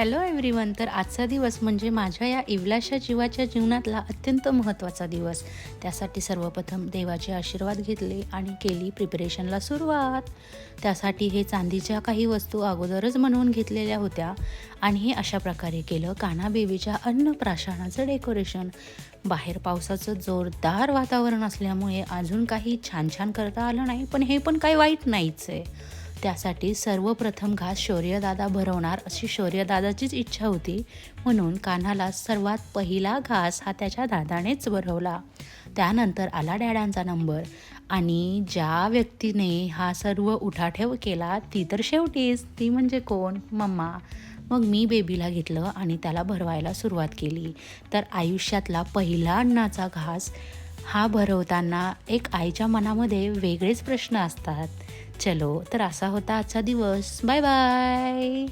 Hello everyone तर आजचा दिवस म्हणजे माझ्या या इवलाशा जीवाच्या जीवनातला अत्यंत महत्त्वाचा दिवस. त्यासाठी सर्वप्रथम देवाचे आशीर्वाद घेतले आणि केली प्रिपरेशनला सुरुवात. त्यासाठी हे चांदीच्या काही वस्तू अगोदरच बनवून घेतलेल्या होत्या आणि हे अशा प्रकारे केलं कान्हा बेबीच्या अन्नप्राशनाचं डेकोरेशन बाहेर पावसाचं जोरदार वातावरण असल्यामुळे अजून काही छान छान करता आलं नाही पण हे पण काही वाईट नाहीच आहे. त्यासाठी सर्वप्रथम घास शौर्यदादा भरवणार अशी शौर्यदादाचीच इच्छा होती. म्हणून कान्हाला सर्वात पहिला घास हा त्याच्या दादानेच भरवला. त्यानंतर आला डॅडांचा नंबर. आणि ज्या व्यक्तीने हा सर्व उठाठेव केला ती तर शेवटीच. ती म्हणजे कोण? मम्मा. मग मी बेबीला घेतलं आणि त्याला भरवायला सुरुवात केली. तर आयुष्यातला पहिला अन्नाचा घास हा भरवताना एक आईच्या मनामध्ये वेगळेच प्रश्न असतात. चलो तर असा होता आजचा दिवस. Bye bye